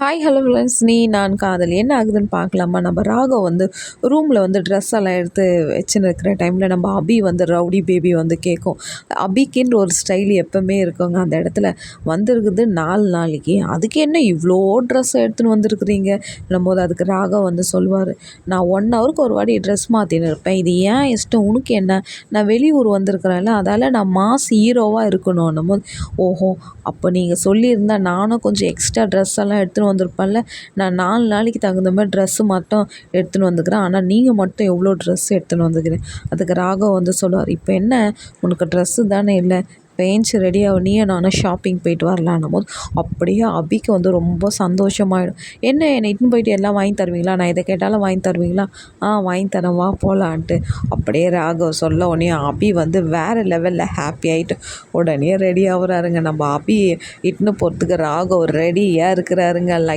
Hi hello friends நீ நான் காதல். என்ன ஆகுதுன்னு பார்க்கலாமா? நம்ம ராகவ் வந்து ரூமில் வந்து ட்ரெஸ் எல்லாம் எடுத்து வச்சுன்னு இருக்கிற டைமில் நம்ம அபி வந்து ரவுடி பேபி வந்து கேட்கும் அபிக்குன்ற ஒரு ஸ்டைல் எப்போவுமே இருக்குங்க. அந்த இடத்துல வந்திருக்குது நாலு நாளைக்கு. அதுக்கு என்ன இவ்வளோ ட்ரெஸ் எடுத்துன்னு வந்திருக்கிறீங்க? போது அதுக்கு ராகம் வந்து சொல்லுவார் நான் ஒன் ஹவருக்கு ஒரு வாட்டி ட்ரெஸ் மாற்றின்னு இருப்பேன். இது ஏன் இஷ்டம்? உனக்கு என்ன? நான் வெளியூர் வந்திருக்கிறேன்ல. அதால் நான் மாஸ் ஹீரோவாக இருக்கணும். போது ஓஹோ அப்போ நீங்கள் சொல்லியிருந்தா நானும் கொஞ்சம் எக்ஸ்ட்ரா ட்ரெஸ் எல்லாம் எடுத்துன்னு வந்திருப்பேன்ல. நான் நாலு நாளைக்கு தகுந்த மாதிரி ட்ரெஸ்ஸு மட்டும் எடுத்துன்னு வந்துக்கிறேன். ஆனால் நீங்கள் மட்டும் எவ்வளோ ட்ரெஸ் எடுத்துன்னு வந்துக்கிறேன் அதுக்கு ராகவ் வந்து சொல்லுவார் இப்போ என்ன? உனக்கு ட்ரெஸ்ஸு தானே இல்லை. பேஞ்சு ரெடியாக நீயும் நானும் ஷாப்பிங் போயிட்டு வரலான்னும் போது அப்படியே அபிக்கு வந்து ரொம்ப சந்தோஷமாயிடும். என்ன என்னை இட்டுன்னு போயிட்டு எல்லாம் வாங்கி தருவீங்களா? நான் எதை கேட்டாலும் வாங்கி தருவீங்களா? ஆ வாங்கி தரேன் வா போகலான்ட்டு அப்படியே ராகவ் சொல்ல உடனே அபி வந்து வேறு லெவலில் ஹாப்பி ஆகிட்டு உடனே ரெடி ஆகுறாருங்க. நம்ம அபி இட்டுன்னு போகிறதுக்கு ராகவ் ரெடியாக இருக்கிறாருங்க. லைக்